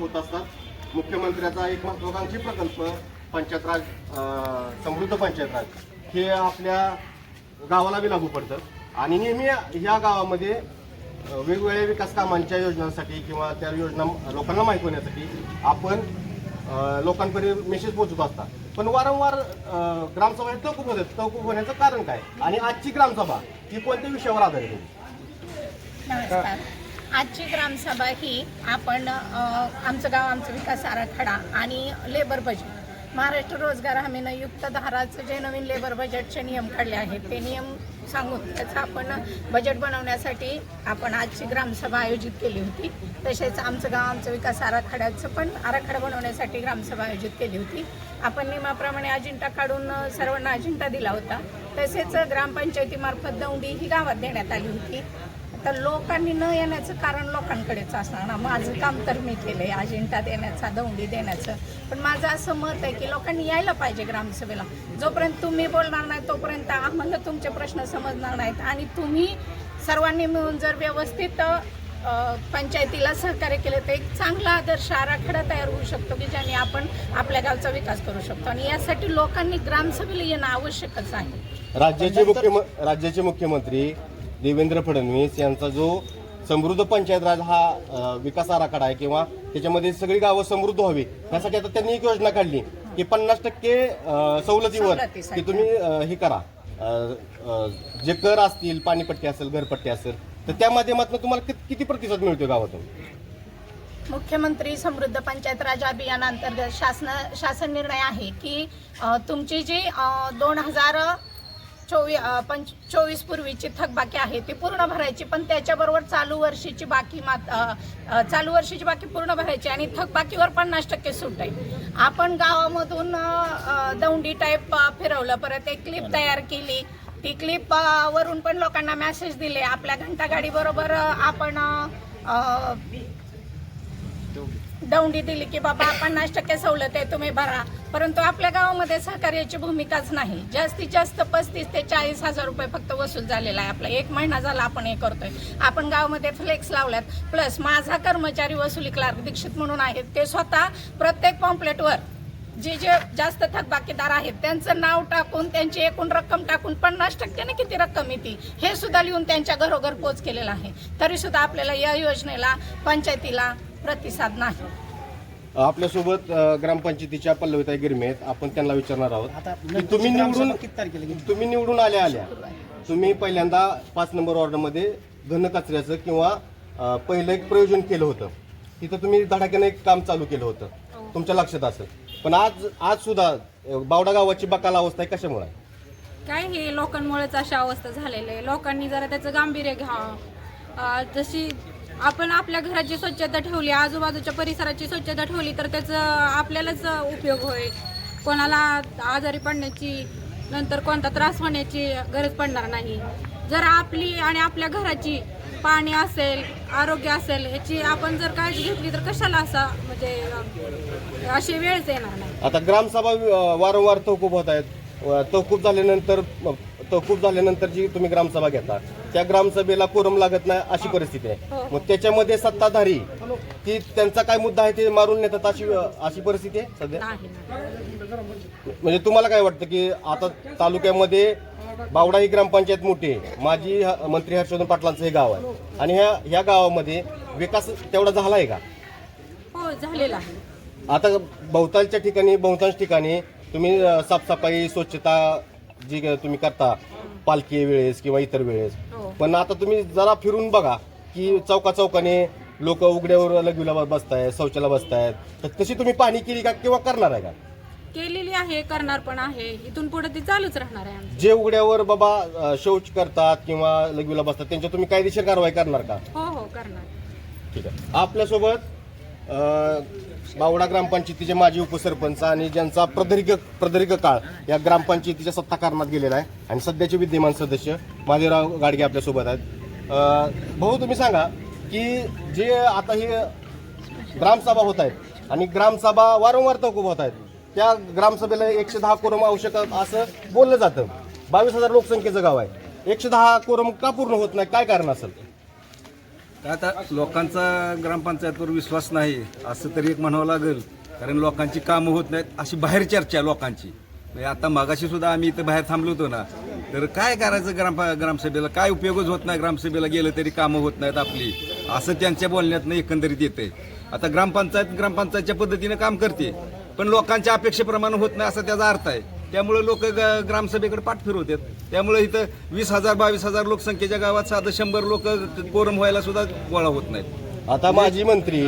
होत असतात. मुख्यमंत्र्याचा एक महत्वाकांक्षी प्रकल्प पंचायत राज समृद्ध पंचायत राज हे आपल्या गावाला बी लागू पडतं. आणि नेहमी या गावामध्ये वेगवेगळ्या विकास कामांच्या योजनांसाठी किंवा त्या योजना लोकांना माहीत होण्यासाठी आपण लोकांपर्यंत मेसेज पोहोचत असतात. पण वारंवार ग्रामसभा हे तहकूब होतात तहकूब होण्याचं कारण काय? आणि आजची ग्रामसभा ही कोणत्या विषयावर आधारित होती नमस्कार. आजची ग्रामसभा ही आपण आमचं गाव आमचा विकास आराखडा आणि लेबर बजेट महाराष्ट्र रोजगार हमीनं युक्त धाराचं जे नवीन लेबर बजेटचे नियम काढले आहेत ते नियम सांगून त्याचं आपण बजेट बनवण्यासाठी आपण आजची ग्रामसभा आयोजित केली होती. तसेच आमचं गाव आमचं विकास आराखड्याचं पण आराखडा बनवण्यासाठी ग्रामसभा आयोजित केली होती. आपण नियमाप्रमाणे अजिंठा काढून सर्वांना अजिंठा दिला होता. तसेच ग्रामपंचायतीमार्फत दौंडी ही गावात देण्यात आली होती. तर लोकांनी न येण्याचं कारण लोकांकडेच असणार ना. माझं काम तर मी केलंय अजिंठा देण्याचा दौंडी देण्याचं. पण माझं असं मत आहे की लोकांनी यायला पाहिजे ग्रामसभेला. जोपर्यंत तुम्ही बोलणार नाही तोपर्यंत आम्हाला तुमचे प्रश्न समजणार नाहीत. आणि तुम्ही सर्वांनी मिळून जर व्यवस्थित पंचायतीला सहकार्य केलं तर एक चांगला आदर्श आराखडा तयार होऊ शकतो की ज्याने आपण आपल्या गावचा विकास करू शकतो. आणि यासाठी लोकांनी ग्रामसभेला येणं आवश्यकच आहे. राज्याचे मुख्यमंत्री राज्याचे मुख्यमंत्री देवेंद्र फडणवीस यांचा जो समृद्ध पंचायत राज हा विकास आराखडा आहे किंवा त्याच्यामध्ये सगळी गावं समृद्ध व्हावी यासाठी आता त्यांनी एक योजना काढली की पन्नास टक्के सवलतीवर. की तुम्ही हे करा जे कर असतील पाणीपट्टी असेल घरपट्टी असेल तर त्या माध्यमातून तुम्हाला कित- किती प्रतिसाद मिळतो गावातून मुख्यमंत्री समृद्ध पंचायत राज अभियानांतर्गत शासन शासन निर्णय आहे की तुमची जी दोन हजार चोवी पंच चोवीस पूर्वीची थकबाकी आहे ती पूर्ण भरायची पण त्याच्याबरोबर चालू वर्षीची बाकी मात चालू वर्षीची बाकी पूर्ण भरायची आणि थकबाकीवर पन्नास टक्के सूट आहे. आपण गावामधून दौंडी टाईप फिरवलं परत एक क्लिप तयार केली. ती क्लिप वरून पण लोकांना मेसेज दिले. आपल्या घंटागाडीबरोबर आपण दौंडी दिली की बाबा पन्नास टक्के सवलत आहे तुम्ही भरा. परंतु आपल्या गावामध्ये सहकार्याची भूमिकाच नाही. जास्तीत जास्त पस्तीस ते चाळीस हजार रुपये फक्त वसूल झालेला आहे आपला. एक महिना झाला आपण हे करतोय. आपण गावामध्ये फ्लेक्स लावल्यात. प्लस माझा कर्मचारी वसुली क्लार्क दीक्षित म्हणून आहेत ते स्वतः प्रत्येक पॉम्पलेटवर जे जे जास्त थकबाकीदार आहेत त्यांचं नाव टाकून त्यांची एकूण रक्कम टाकून पन्नास टक्क्याने किती रक्कम येते हे सुद्धा लिहून त्यांच्या घरोघर पोच केलेलं आहे. तरी सुद्धा आपल्याला या योजनेला पंचायतीला प्रतिसाद नाही. आपल्यासोबत अ, ग्रामपंचायतीच्या पल्लविताई गिरमे आहेत. आपण त्यांना विचारणार आहोत की तुम्ही निवडून तुम्ही निवडून आल्या आल्या. तुम्ही पहिल्यांदा पाच नंबर वॉर्डमध्ये घन कचऱ्याचं किंवा अ, पहिलं एक प्रयोजन केलं होतं. तिथं तुम्ही धडाक्यानं एक काम चालू केलं होतं. तुमच्या लक्षात असेल. पण आज आज सुद्धा अ, बावडा गावाची बकाल अवस्था आहे कशामुळे? आहे? काय हे लोकांमुळेच अशा अवस्था झालेल्या आहे. लोकांनी जरा त्याचं गांभीर्य घ्यावं. अं, जशी आपण आपल्या घराची स्वच्छता ठेवली आजूबाजूच्या परिसराची स्वच्छता ठेवली तर त्याचं आपल्यालाच उपयोग होईल. कोणाला आजारी पडण्याची नंतर कोणता त्रास होण्याची गरज पडणार नाही. जर आपली आणि आपल्या घराची पाणी असेल आरोग्य असेल याची आपण जर काळजी घेतली तर कशाला असा म्हणजे अशी वेळच येणार नाही. आता ग्रामसभा वारंवार वारंवार खूप होत आहेत. तो खूप झाल्यानंतर तहकूब झाल्यानंतर जी तुम्ही ग्रामसभा घेता त्या ग्रामसभेला कोरम लागत नाही अशी परिस्थिती आहे. हो. मग त्याच्यामध्ये सत्ताधारी की त्यांचा काय मुद्दा आहे ते मारून नेतात अशी अशी परिस्थिती आहे सध्या. म्हणजे तुम्हाला काय वाटतं की आता तालुक्यामध्ये बावडा ही ग्रामपंचायत मोठी आहे. माजी मंत्री हर्षवर्धन पाटलांचं हे गाव आहे. आणि ह्या ह्या गावामध्ये विकास तेवढा झाला आहे का? हो झालेला आहे. आता बहुतांच्या ठिकाणी बहुतांश ठिकाणी तुम्ही साफसफाई स्वच्छता जी ग- तुम्ही करता पालखी वेळेस किंवा इतर वेळेस. हो. पण आता तुम्ही जरा फिरून बघा की चौका चौकाने लोक उघड्यावर लघवीला बसतायत शौचाला बसतायत. तर तशी तुम्ही पाहणी केली का किंवा करणार आहे का? केलेली आहे करणार पण आहे. इथून पुढे ती चालूच राहणार आहे आमची. जे उघड्यावर बाबा अ, शौच करतात किंवा लघवीला बसतात त्यांच्या तुम्ही कायदेशीर कारवाई करणार का? हो हो करणार. ठीक आहे. आपल्यासोबत अ, बावडा ग्रामपंचायतीचे माजी उपसरपंच आणि ज्यांचा प्रदीर्घ प्रदीर्घ काळ या ग्रामपंचायतीच्या सत्ता कारणात गेलेला आहे. आणि सध्याचे विद्यमान सदस्य महादेवराव गाडगे आपल्यासोबत आहेत. अ, भाऊ तुम्ही सांगा की जे आता हे ग्रामसभा होत आहेत आणि ग्रामसभा वारंवार तहकूब होत आहेत त्या ग्रामसभेला एकशे दहा कोरम आवश्यक असं बोललं जातं. बावीस हजार लोकसंख्येचं गाव आहे. एकशे दहा कोरम का पूर्ण होत नाही? काय कारण असेल? आता लोकांचा ग्रामपंचायतवर विश्वास नाही असं तरी एक म्हणावं लागेल. कारण लोकांची कामं होत नाहीत अशी बाहेर चर्चा आहे लोकांची. म्हणजे आता मागाशी सुद्धा आम्ही इथं बाहेर थांबलो होतो ना. तर काय करायचं ग्राम ग्रामसभेला? काय उपयोगच होत नाही ग्रामसभेला गेलं तरी कामं होत नाहीत आपली. असं त्यांच्या बोलण्यातनं एकंदरीत येते आता ग्रामपंचायत ग्रामपंचायतच्या पद्धतीने काम करते. पण लोकांच्या अपेक्षेप्रमाणे होत नाही असा त्याचा अर्थ आहे. त्यामुळे लोक ग्रामसभेकडे पाठ फिरवतात त्यामुळे इथं वीस हजार बावीस हजार लोकसंख्येच्या गावात साधं शंभर लोक कोरम व्हायला सुद्धा गोळा होत नाहीत. आता माजी मंत्री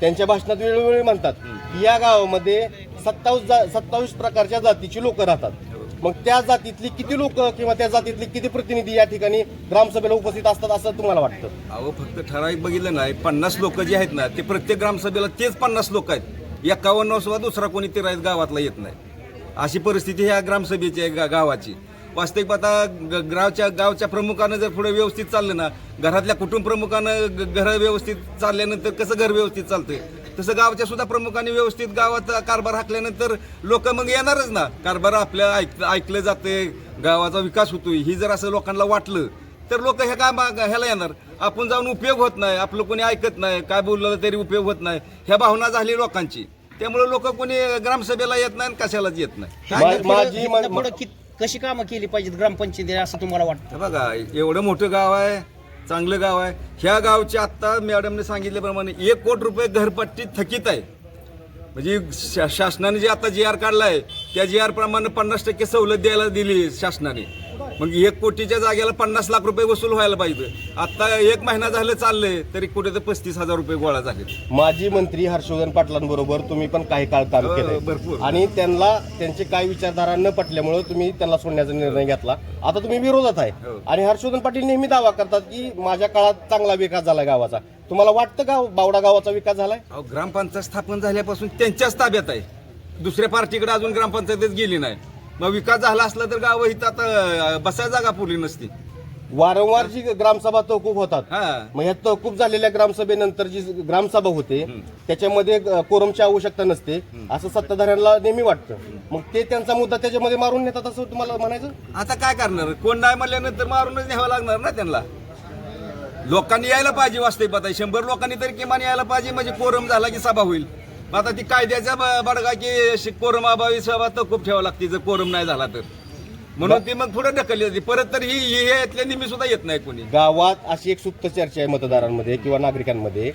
त्यांच्या भाषणात वेळोवेळी म्हणतात की या गावामध्ये सत्तावीस सत्तावीस प्रकारच्या जातीची लोक राहतात. मग त्या जातीतली किती लोक किंवा त्या जातीतले किती प्रतिनिधी या ठिकाणी ग्रामसभेला उपस्थित असतात असं तुम्हाला वाटतं? अहो फक्त ठराविक बघितलं नाही. पन्नास लोक जे आहेत ना ते प्रत्येक ग्रामसभेला तेच पन्नास लोक आहेत. एकावन्न सुद्धा दुसरा कोणी ते गावातला येत नाही. अशी परिस्थिती ह्या ग्रामसभेची आहे गा- गावाची. वास्तविक आता ग- गावच्या गावच्या प्रमुखानं जर पुढे व्यवस्थित चाललं ना घरातल्या कुटुंब प्रमुखानं ग- घर व्यवस्थित चालल्यानंतर कसं घर व्यवस्थित चालतंय? तसं गावच्या सुद्धा प्रमुखांनी व्यवस्थित गावात कारभार हाकल्यानंतर लोक मग येणारच ना. कारभार आपल्या ऐक ऐकलं जाते गावाचा विकास होतोय. ही जर असं लोकांना वाटलं तर लोक ह्या काम ह्याला येणार. आपण जाऊन उपयोग होत नाही आपलं कोणी ऐकत नाही काय बोललं तरी उपयोग होत नाही. ह्या भावना झाली लोकांची. त्यामुळे लोक कोणी ग्रामसभेला येत नाही आणि कशालाच येत नाही. मा- माजी इथनं पुढं कि- कशी कामं केली पाहिजेत ग्रामपंचायती असं तुम्हाला वाटतं? हे बघा एवढं मोठं गाव आहे चांगलं गाव आहे. ह्या गावचे आत्ता मॅडमने सांगितल्याप्रमाणे एक कोटी रुपये घरपट्टी थकीत आहे. म्हणजे शा- शासनाने जे आता जी आर काढलाय त्या जी आर प्रमाणे पन्नास टक्के सवलत द्यायला दिली शासनाने. मग एक कोटीच्या जागेला पन्नास लाख रुपये वसूल व्हायला पाहिजे. आता एक महिना झालं चाललंय तरी कुठे तर पस्तीस हजार रुपये गोळा झाले. माजी मंत्री हर्षवर्धन पाटलांबरोबर तुम्ही पण काही काळ काम हो, केलंय. भरपूर. आणि त्यांना त्यांचे काही विचारधारा न पटल्यामुळे तुम्ही त्यांना सोडण्याचा निर्णय घेतला. आता तुम्ही विरोधात आहे. हो. आणि हर्षवर्धन पाटील नेहमी दावा करतात की माझ्या काळात चांगला विकास झाला गावाचा. तुम्हाला वाटतं का बावडा गावाचा विकास झालाय? ग्रामपंचायत स्थापन झाल्यापासून त्यांच्याच ताब्यात आहे. दुसऱ्या पार्टीकडे अजून ग्रामपंचायतच गेली नाही. मग विकास झाला असला तर गाव इथं आता बसायला जागा पुरली नसती. वारंवार जी ग्रामसभा तहकूब होतात मग ह्या तहकूब झालेल्या ग्रामसभेनंतर जी ग्रामसभा होते त्याच्यामध्ये कोरमची आवश्यकता नसते असं सत्ताधाऱ्यांना नेहमी वाटतं. मग ते त्यांचा मुद्दा त्याच्यामध्ये मारून नेतात असं तुम्हाला म्हणायचं? आता काय करणार? कोण नाही म्हणल्यानंतर मारूनच न्यावं लागणार ना त्यांना? लोकांनी यायला पाहिजे वास्तविक आता शंभर लोकांनी तरी किमान यायला पाहिजे म्हणजे कोरम झाला की सभा होईल. मग आता ती कायद्याचा बडगा की अभावी सभा तर खूप ठेवा लागते. जर कोरम नाही झाला तर. म्हणून ती मग पुढे ढकलली जाते परत तर ही ही यातल्या नेहमी सुद्धा येत नाही कोणी. गावात अशी एक सुप्त चर्चा आहे मतदारांमध्ये किंवा नागरिकांमध्ये.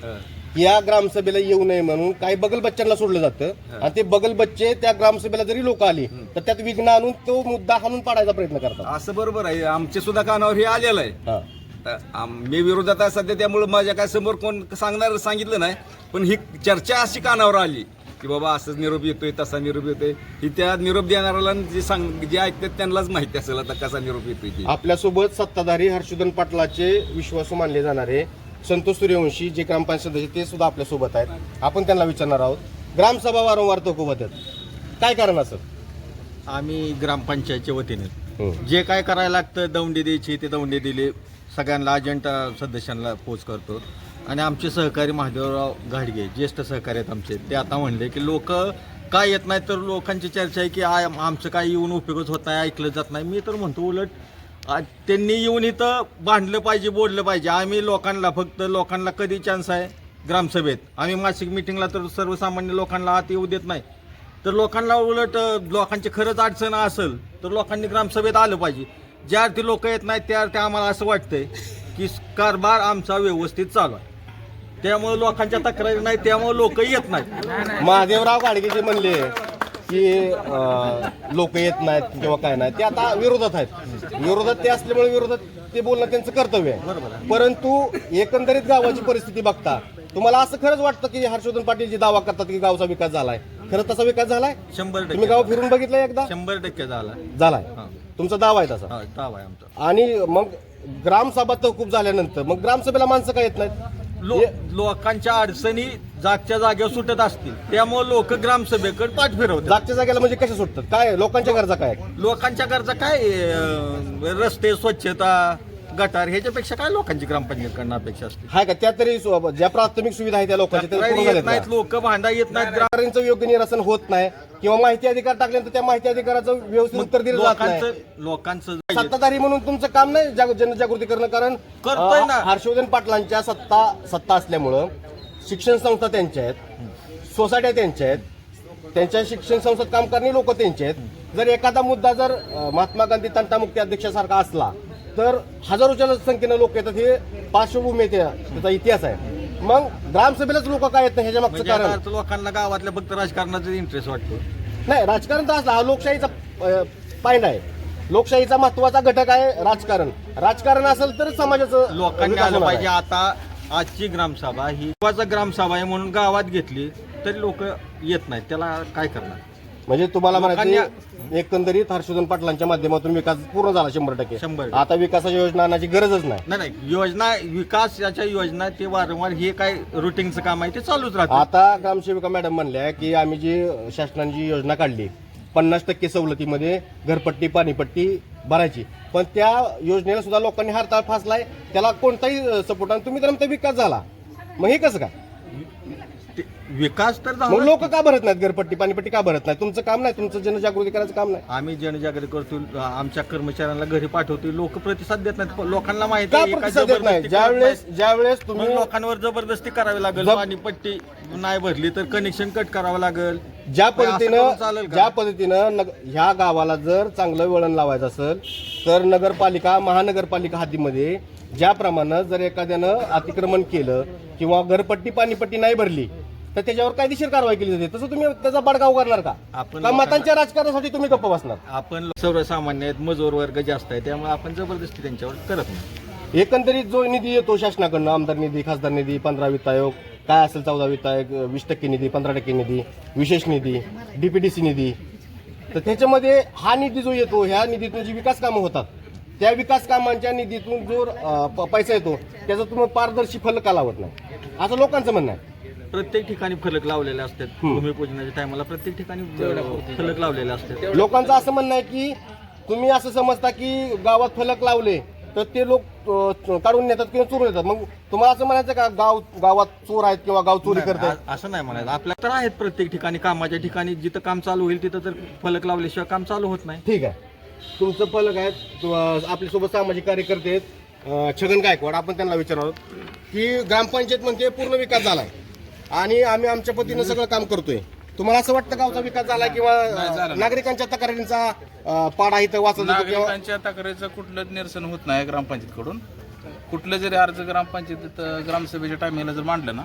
या ग्रामसभेला येऊ नये म्हणून काही बगल बच्चांना सोडलं जातं. आणि ते बगल बच्चे त्या ग्रामसभेला जरी लोक आली तर त्यात विघ्न आणून तो मुद्दा हाणून पाडायचा प्रयत्न करतात. असं बरोबर आहे. आमच्या सुद्धा कानावर हे आलेलं आहे. मी विरोधात आहे सध्या त्यामुळे माझ्या काय समोर कोण सांगणार सांगितलं नाही. पण ही चर्चा अशी कानावर आली की बाबा असंच निरोप येतोय तसा निरोप येतोय. ही त्या निरोप देणाऱ्याला जे सांग जे ऐकतात त्यांनाच माहिती असेल आता कसा निरोप येतोय ते. आपल्यासोबत सत्ताधारी हर्षवर्धन पाटलाचे विश्वासू मानले जाणारे संतोष सूर्यवंशी जे ग्रामपंचायत सदस्य ते सुद्धा आपल्यासोबत आहेत. आपण त्यांना विचारणार आहोत. ग्रामसभा वारंवार तहकूब होतात काय कारण असं आम्ही ग्रामपंचायतच्या वतीने. हं. जे काय करायला लागतं दौंडी द्यायची ते दौंडी दिली. सगळ्यांना अजंट सदस्यांना पोच करतो. आणि आमचे सहकारी महादेवराव घाडगे ज्येष्ठ सहकारी आहेत आमचे ते आता म्हणले की लोक काय येत नाही तर लोकांची चर्चा आहे की आय आमचं काय येऊन उपयोगच होत नाही ऐकलं जात नाही. मी तर म्हणतो उलट त्यांनी येऊन इथं भांडलं पाहिजे बोललं पाहिजे. आम्ही लोकांना फक्त लोकांना कधी चान्स आहे? ग्रामसभेत. आम्ही मासिक मिटिंगला तर सर्वसामान्य लोकांना आत येऊ देत नाही. तर लोकांना उलट लोकांची खरंच अडचण असेल तर लोकांनी ग्रामसभेत आलं पाहिजे. ज्या अर्थी लोक येत नाहीत त्या अर्थी आम्हाला असं वाटतंय की कारभार आमचा व्यवस्थित चालू आहे. त्यामुळे लोकांच्या तक्रारी नाही त्यामुळे लोक येत नाहीत. महादेवराव गाडगे जे म्हणले की लोक येत नाहीत किंवा काय नाही ते आता विरोधात आहेत. विरोधात ते असल्यामुळे विरोधात ते बोलणं त्यांचं कर्तव्य आहे. परंतु एकंदरीत गावाची परिस्थिती बघता तुम्हाला असं खरंच वाटतं की हर्षवर्धन पाटील जे दावा करतात की गावचा विकास झालाय? खरंच तसा विकास झालाय? शंभर तुम्ही टक्के गाव फिरून बघितलं एकदा? शंभर टक्के झाला. झालाय. हा. तुमचा दावा आहे तसा? हा दावा आहे आमचा. आणि मग ग्रामसभा तहकूब झाल्यानंतर मग ग्रामसभेला माणसं काय येत नाहीत? लो लोकांच्या अडचणी जागच्या जागेवर सुटत असतील. त्यामुळे लोक ग्रामसभेकडे पाठ फिरवतात. जागच्या जागेला म्हणजे कशा सुटतात? काय लोकांच्या गरजा काय आहेत? लोकांच्या गरजा काय अं, रस्ते स्वच्छता गटार ह्याच्यापेक्षा काय लोकांची ग्रामपंचायतकडनं अपेक्षा असते? हाय का? त्या तरी सु- ज्या प्राथमिक सुविधा आहेत त्या लोकांच्या त्या पूर्ण येत झाल्यात नाहीत का? लोक भांडा येत नाहीत ग्राम तक्रारींचं योग्य निरसन होत नाही किंवा माहिती अधिकार टाकल्यानंतर त्या माहिती अधिकाराचं व्यवस्थित उत्तर दिलं जात नाही. लोकांचं लोकांचं सत्ताधारी म्हणून तुमचं काम नाही जाग- जनजागृती करणं कारण करतोय अं, ना. हर्षवर्धन पाटलांच्या सत्ता सत्ता असल्यामुळं शिक्षण संस्था त्यांच्या आहेत सोसायट्या त्यांच्या आहेत त्यांच्या शिक्षण संस्थेत काम करणे लोक त्यांचे आहेत. जर एखादा मुद्दा जर अं, महात्मा गांधी तंटामुक्ती अध्यक्षासारखा असला तर हजारोच्या संख्येनं लोक येतात हे पार्श्वभूमी त्या- त्याचा इतिहास आहे. मग ग्रामसभेलाच लोक काय येत नाही ह्याच्या मागचं म्हणजे कारण? अर्थ लोकांना गावातल्या फक्त राजकारणाचा इंटरेस्ट वाटतो. नाही राजकारण तर असला हा लोकशाहीचा अं, पायंडा आहे. लोकशाहीचा महत्त्वाचा घटक आहे राजकारण. राजकारण असेल तर समाजाचं लोकांनी विकास आलं होणार पाहिजे. आहे. आता आजची ग्रामसभा ही गावाचा ग्रामसभा आहे म्हणून गावात घेतली तरी लोक येत नाहीत. त्याला काय करणार? म्हणजे तुम्हाला म्हणायचं एकंदरीत हर्षवर्धन पाटलांच्या माध्यमातून विकास पूर्ण झाला शंभर टक्के. शंभर. आता विकासाच्या योजना आणण्याची गरजच नाही. नाही नाही योजना विकासाच्या योजना ते वारंवार हे काय रुटीनचं काम आहे ते चालूच राहतं. आता ग्रामसेविका मॅडम म्हणल्या की आम्ही जी शासनाने जी योजना काढली पन्नास टक्के सवलतीमध्ये घरपट्टी पाणीपट्टी भरायची. पण त्या योजनेला सुद्धा लोकांनी हरताळ फासलाय त्याला कोणताही सपोर्ट आणि तुम्ही तर विकास झाला. मग हे कसं काय? विकास तर मग लोक का. भरत नाहीत घरपट्टी पाणीपट्टी का भरत नाही तुमचं काम नाही तुमचं जनजागृती करायचं काम नाही. आम्ही जनजागृती करतो आमच्या कर्मचाऱ्यांना घरी पाठवतो लोक प्रतिसाद देत नाहीत. लोकांना माहिती का आहे, एका प्रतिसाद देत नाही? जबरदस्ती ज्या करत वेळेस नाहीत. ज्या वेळेस मग तुम्ही लोकांवर जबरदस्ती करावी लागेल जब- आणि पट्टी नाही भरली तर कनेक्शन कट करावं लागेल. ज्या मग असं करून पद्धतीनं चालेल का? ज्या पद्धतीनं नग- ह्या गावाला जर चांगलं वळण लावायचं असेल तर नगरपालिका महानगरपालिका हद्दीमध्ये ज्याप्रमाणे जर एखाद्यानं अतिक्रमण केलं किंवा घरपट्टी पाणीपट्टी नाही भरली तर त्याच्यावर कायदेशीर कारवाई केली जाते. तसं तुम्ही त्याचा बडगाव करणार का? आपण का मतांच्या राजकारणासाठी तुम्ही गप्प बसणार? आपण सर्वसामान्य आहेत मजूर वर्ग जास्त आहे त्यामुळे आपण जबरदस्ती त्यांच्यावर करत नाही. एकंदरीत जो निधी येतो शासनाकडनं आमदार निधी खासदार निधी पंधरा वित्त आयोग काय असेल चौदा वित्त आयोग वीस टक्के निधी पंधरा टक्के निधी विशेष निधी डीपीडीसी निधी. तर त्याच्यामध्ये हा निधी जो येतो ह्या निधीतून जी विकास कामं होतात त्या विकास कामांच्या निधीतून जो अं, प- पैसा येतो त्याचा तुम्ही पारदर्शी फलक का लावत नाही? असं लोकांचं म्हणणं आहे. प्रत्येक ठिकाणी फलक लावलेले असतात. भूमिपूजनाच्या टायमाला प्रत्येक ठिकाणी अं, फलक लावलेले असतात. लोकांचं असं म्हणणं आहे की तुम्ही असं समजता की गावात फलक लावले तर ते लोक काढून नेतात किंवा चोरून येतात मग तुम्हाला असं म्हणायचं का गाव गावात चोर आहेत किंवा गाव चोरी करतात असं नाही म्हणायचं. आपल्या तर आहेत प्रत्येक ठिकाणी कामाच्या ठिकाणी. जिथं काम चालू होईल तिथं तर फलक लावल्याशिवाय काम चालू होत नाही. ठीक आहे. तुमचं फलक आहे तु- आपल्यासोबत सामाजिक कार्यकर्ते आहेत छगन गायकवाड. आपण त्यांना विचारणार आहोत की ग्रामपंचायत म्हणते पूर्ण विकास झालाय. आणि आम्ही आमच्या पतीनं सगळं काम करतोय. तुम्हाला असं वाटतं गावचा विकास झाला किंवा नागरिकांच्या तक्रारींचा पाडा इथं वाचत किंवा नागरिकांच्या तक्रारीचं कुठलंच निरसन होत नाही ग्रामपंचायतकडून. कुठलं जरी अर्ज ग्रामपंचायतीत ग्रामसभेच्या टायमिंगला जर मांडलं ना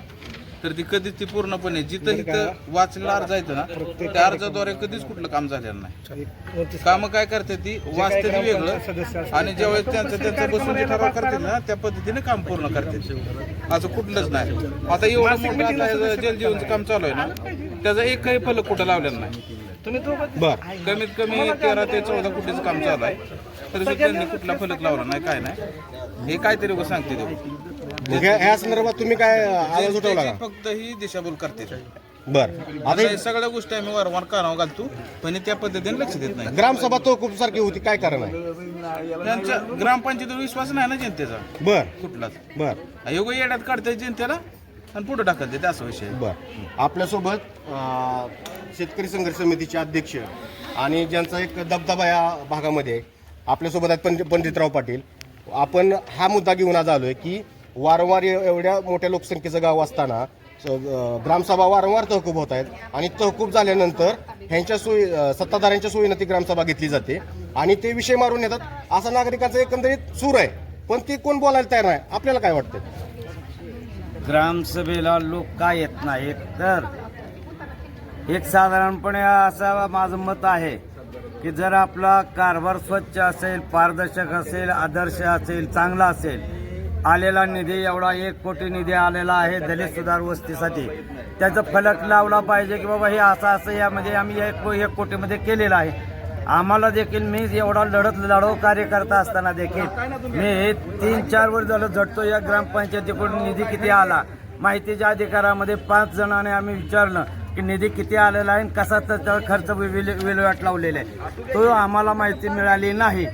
तर ती कधीच ती पूर्णपणे जिथं इथं वाचलेला अर्ज आहे ना त्या अर्जाद्वारे कधीच कुठलं काम झालेलं नाही. कामं काय करते ती? वाचते ती वेगळं आणि ज्यावेळेस त्यांचं त्यांचं बसून जे ठराव करते ना त्या पद्धतीने काम पूर्ण करते असं कुठलंच नाही. आता एवढं मोठं आता जलजीवनचं काम चालू आहे ना त्याचा एकही फलक कुठं लावलेला नाही. बर कमीत कमी तेरा ते चौदा कोटीचं काम चालू आहे. तरी सुद्धा त्यांनी कुठला फलक लावला नाही काय नाही. हे काहीतरी सांगते ते. मग ह्या संदर्भात तुम्ही काय आवाज उठवला त्याची का? फक्त ही दिशाभूल करते. बर. आता आता ही सगळ्या गोष्टी आम्ही वारंवार कानावर घालतो पण हे त्या पद्धतीने लक्ष देत नाही. ग्रामसभा तो खूप सारखी होती काय कारण आहे? त्यांच्या ग्रामपंचायतीवर विश्वास नाही ना जनतेचा. बर. कुठलाच. बर. योग्य येड्यात काढते जनतेला आणि पुढे टाकत देते असा विषय आहे. बर. आपल्यासोबत अं, शेतकरी संघर्ष समितीचे अध्यक्ष आणि ज्यांचा एक दबदबा या भागामध्ये आहे. आपल्यासोबत आहेत पंडित पंडितराव पाटील. आपण हा मुद्दा घेऊन आज आलोय की वारंवार एव- एवढ्या मोठ्या लोकसंख्येचं गाव असताना स- अं, ग्रामसभा वारंवार तहकूब होत आहेत आणि तहकूब झाल्यानंतर ह्यांच्या सोयी अं, सत्ताधाऱ्यांच्या सोयीनं ती ग्रामसभा घेतली जाते. आणि ते विषय मारून येतात असा नागरिकांचा एकंदरीत सूर आहे. पण ती कोण बोलायला तयार नाही? आपल्याला काय वाटतं ग्रामसभेला लोक का येत नाहीत? तर एक साधारणपणे असं माझं मत आहे की जर आपला कारभार स्वच्छ असेल पारदर्शक असेल आदर्श असेल चांगला असेल आलेला निधी एवढा एक कोटी निधी आलेला आहे दलित सुधार वस्तीसाठी. त्याचं फलक लावला पाहिजे की बाबा हे असं असं यामध्ये आम्ही एक एक कोटीमध्ये केलेलं आहे. आम्हाला देखील मी एवढा लढत लढव कार्यकर्ता असताना देखील मी तीन चार वर्ष झालं झटतो. या ग्रामपंचायतीकडून निधी किती आला? माहितीच्या अधिकारामध्ये पाच जणांनी आम्ही विचारलं. की निधी किती आलेला आहे आणि कसा त्याच्यावर खर्च विल- विल्हेवाट लावलेला आहे. तो आम्हाला माहिती मिळाली नाही.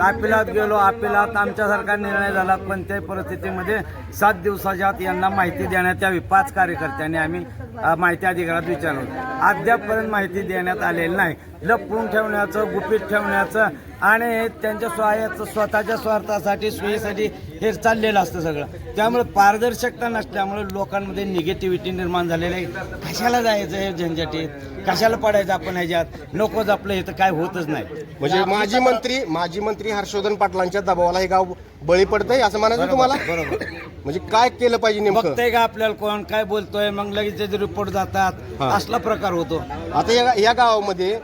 अपिलात गेलो अपिलात आमच्यासारखा निर्णय झाला कोणत्याही परिस्थितीमध्ये सात दिवसाच्या आत यांना माहिती देण्यात यावी. पाच कार्यकर्त्यांनी आम्ही माहिती अधिकारात विचारलो. अद्यापपर्यंत माहिती देण्यात आलेली नाही. लपवून ठेवण्याचं गुपित ठेवण्याचं आणि त्यांच्या स्वायाचं स्वतःच्या स्वार्थासाठी सोयीसाठी हे चाललेलं असतं सगळं. त्यामुळे पारदर्शकता नसल्यामुळे लोकांमध्ये निगेटिव्हिटी निर्माण झालेली आहे. कशाला जायचं हे झंझटीत? कशाला पडायचं आपण ह्याच्यात? नकोच आपलं हे तर काय होतच नाही. म्हणजे माजी मंत्री माजी मंत्री हर्षवर्धन पाटलांच्या दबावाला हे गाव बळी पडतंय असं म्हणायचं तुम्हाला? बरोबर. म्हणजे काय केलं पाहिजे नेमकं? बघतंय का आपल्याला कोण? काय बोलतोय? मग लगेच रिपोर्ट जातात. असला प्रकार होतो. आता या या गावामध्ये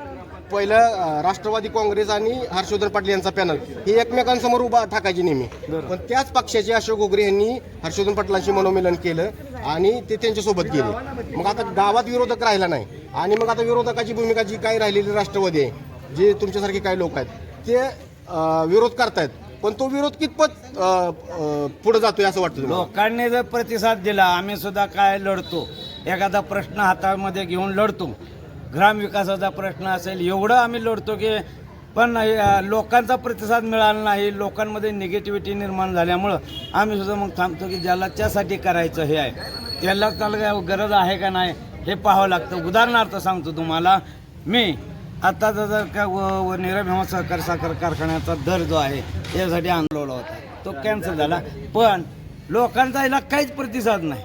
पहिलं राष्ट्रवादी काँग्रेस आणि हर्षवर्धन पाटील यांचा पॅनल. हे एकमेकांसमोर उभा टाकायची नेहमी. पण त्याच पक्षाचे अशोक गोगरे यांनी हर्षवर्धन पाटलांशी मनोमिलन केलं आणि ते त्यांच्यासोबत गेले. मग आता गावात विरोधक राहिला नाही. आणि मग आता विरोधकाची भूमिका जी काही राहिलेली राष्ट्रवादी आहे जे तुमच्यासारखे काही लोक आहेत ते विरोध करतायत. पण तो विरोध कितपत पुढे जातोय असं वाटतं? लोकांनी जर प्रतिसाद दिला आम्ही सुद्धा काय लढतो? एखादा प्रश्न हातामध्ये घेऊन लढतो. ग्रामविकासाचा प्रश्न असेल एवढं आम्ही लढतो की पण लोकांचा प्रतिसाद मिळाला नाही लोकांमध्ये निगेटिव्हिटी निर्माण झाल्यामुळं आम्ही सुद्धा मग थांबतो की ज्याला त्यासाठी करायचं हे आहे. त्याला त्याला काय गरज आहे का नाही हे पाहावं लागतं. उदाहरणार्थ सांगतो तुम्हाला मी आत्ताचा जर का व व सहकार साखर कारखान्याचा दर जो आहे यासाठी आंदोलन होता. तो कॅन्सल झाला. पण लोकांचा याला काहीच प्रतिसाद नाही.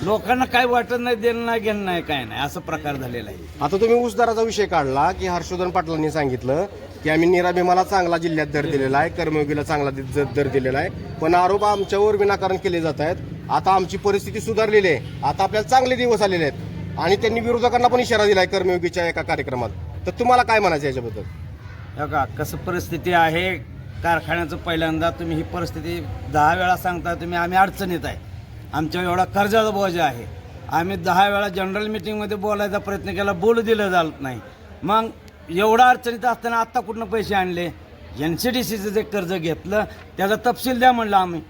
लोकांना काय वाटत नाही देणं नाही घेणं नाही काय नाही. असं प्रकार झालेला आहे. आता तुम्ही ऊस दराचा विषय काढला की हर्षवर्धन पाटलांनी सांगितलं की आम्ही निराभिमाला चांगला जिल्ह्यात दर दिलेला आहे कर्मयोगीला चांगला दि- ज- दर दिलेला आहे. पण आरोप आमच्यावर विनाकारण केले जात आहेत. आता आमची परिस्थिती सुधारलेली आहे. आता आपल्याला चांगले दिवस आलेले आहेत. आणि त्यांनी विरोधकांना पण इशारा दिलाय कर्मयोगीच्या एका कार्यक्रमात. तर तुम्हाला काय म्हणायचं याच्याबद्दल? हो का कसं परिस्थिती आहे कारखान्याचं पहिल्यांदा तुम्ही ही परिस्थिती दहा वेळा सांगता तुम्ही आम्ही अडचणीत आहे. आमच्या एवढा कर्जाचा बोज आहे. आम्ही दहा वेळा जनरल मिटिंगमध्ये बोलायचा प्रयत्न केला बोलू दिलं जात नाही. मग एवढा अडचणीत असताना आत्ता कुठनं पैसे आणले? एन सी डी सीचं जे कर्ज घेतलं त्याचा तपशील द्या म्हणलं आम्ही.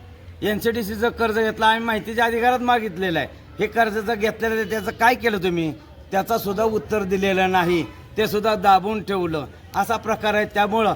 एन सी डी सीचं कर्ज घेतलं आम्ही माहितीच्या अधिकारात मागितलेलं आहे. हे कर्जाचं घेतलेलं आहे, त्याचं काय केलं तुम्ही? त्याचा सुद्धा उत्तर दिलेलं नाही. ते सुद्धा दाबून ठेवलं. असा प्रकार आहे. त्यामुळं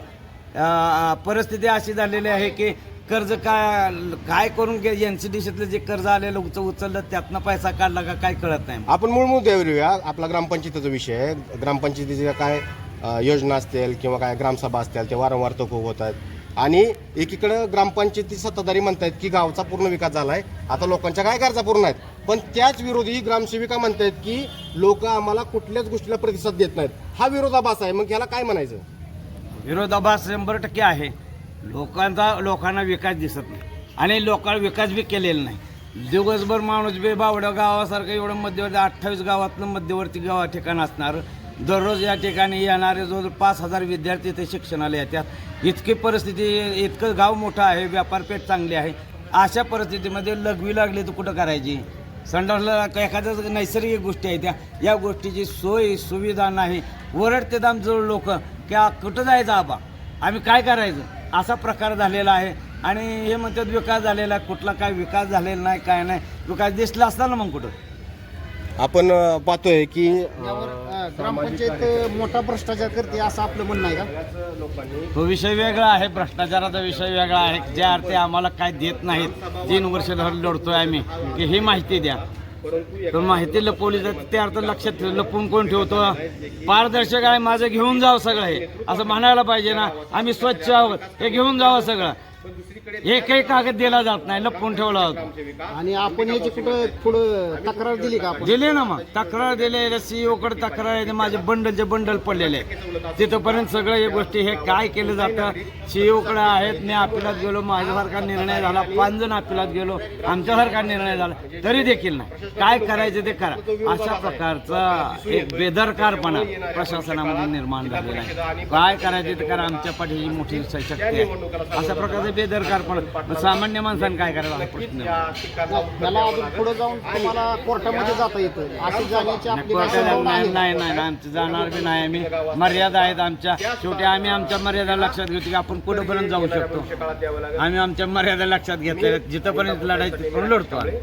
परिस्थिती अशी झालेली आहे की कर्ज काय काय करून घे एन सी डी सीतलं जे कर्ज आलेलं उच उचललं त्यातनं पैसा काढला का काय कळत नाही. आपण मूळ मुद्द्यावर येऊया आपला ग्रामपंचायतीचा विषय आहे. ग्रामपंचायतीच्या काय अ, योजना असतील किंवा काय ग्रामसभा असतील ते वारंवार तोकूक होत आहेत. आणि एकीकडे ग्रामपंचायती सत्ताधारी म्हणतायत की गावचा पूर्ण विकास झालाय. आता लोकांच्या काय गरजा पूर्ण आहेत? पण त्याच विरोधी ग्रामसेविका म्हणतायत की लोक आम्हाला कुठल्याच गोष्टीला प्रतिसाद देत नाहीत. हा विरोधाभास आहे. मग ह्याला काय म्हणायचं? विरोधाभास शंभर टक्के आहे. लोकांचा लोकांना विकास दिसत नाही. आणि लोकांना विकास बी केलेला नाही. दिवसभर माणूस बी बावडं गावासारखं एवढं मध्यवर्ती अठ्ठावीस गावातलं मध्यवर्ती गावा ठिकाण असणार. दररोज या ठिकाणी येणारे जवळ पाच हजार विद्यार्थी इथे शिक्षणाला येतात. इतकी परिस्थिती इतकं गाव मोठं आहे व्यापारपेठ चांगली आहे. अशा परिस्थितीमध्ये लघवी लागली तर कुठं करायची? संडासला एखाद्याच नैसर्गिक गोष्टी आहेत त्या या गोष्टीची सोय सुविधा नाही. ओरडते दामजवळ लोक की कुठं जायचं आबा? आम्ही काय करायचं? असा प्रकार झालेला आहे. आणि हे म्हणतात विकास झालेला आहे कुठला काय विकास झालेला नाही काय नाही. विकास दिसला असता ना मग कुठं? आपण अ, पाहतोय की अ, यावर अ, ग्रामपंचायत मोठा भ्रष्टाचार करते असं आपलं म्हणणं आहे का? तो विषय वेगळा आहे. भ्रष्टाचाराचा विषय वेगळा आहे. ज्या अर्थी आम्हाला काय देत नाहीत तीन वर्ष झालं लढतोय आम्ही. की ही माहिती द्या. तर माहिती लपवली जाते त्या अर्थ लक्षात ठेव लपवून कोण ठेवतो? पारदर्शक आहे माझं घेऊन जावं सगळं हे. असं म्हणायला पाहिजे ना आम्ही स्वच्छ आहोत हे घेऊन जावं सगळं. एकही कागद दिला जात नाही लपवून ठेवला होता आणि आपण याची कुठं पुढं तक्रार दिली का आपण? दिले ना मग. तक्रार दिले सीईओ कडे तक्रार आहे माझे बंडलचे बंडल पडलेले आहे. तिथपर्यंत सगळं हे गोष्टी हे काय केलं जातं? सीईओ कडे आहेत मी अपिलात गेलो माझ्यासारखा निर्णय झाला पाच जण अपिलात गेलो आमच्यासारखा निर्णय झाला तरी देखील नाही. काय करायचं ते करा. अशा प्रकारचा एक बेदरकारपणा प्रशासनामध्ये निर्माण झालेला आहे. काय करायचं ते करा आमच्या पाठीची मोठी शक्ती आहे. अशा प्रकारचा मग सामान्य माणसाने काय करायला. त्याला अजून पुढे जाऊन तुम्हाला कोर्टामध्ये जाता येतं. अशी जाण्याची आपली काय कोर्टाला संभावना नाही? नाही नाही आमचं जाणार बी नाही. आम्ही मर्यादा आहेत आमच्या. शेवटी आम्ही आमच्या मर्यादा लक्षात घेतो की आपण कुठंपर्यंत जाऊ शकतो. आम्ही आमच्या मर्यादा लक्षात घेतल्या. जिथंपर्यंत लढायचं तिथपर्यंत लढतो आम्ही.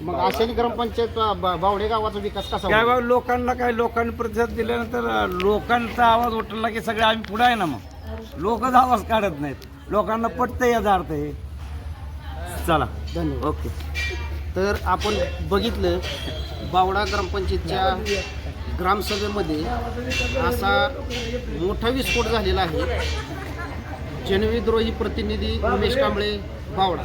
मग अशाने ग्रामपंचायत बावडे गावाचा विकास कसा होईल? त्यावेळी लोकांना काय लोकांनी प्रतिसाद दिल्यानंतर लोकांचा आवाज उठला की सगळे आम्ही पुढे आहे ना मग? लोकच आवाज काढत नाहीत. लोकांना पटतं याचा अर्थ हे. चला. धन्यवाद. ओके. तर आपण बघितलं बावडा ग्रामपंचायतच्या ग्रामसभेमध्ये असा मोठा विस्फोट झालेला आहे. जनविद्रोही प्रतिनिधी उमेश कांबळे बावडा.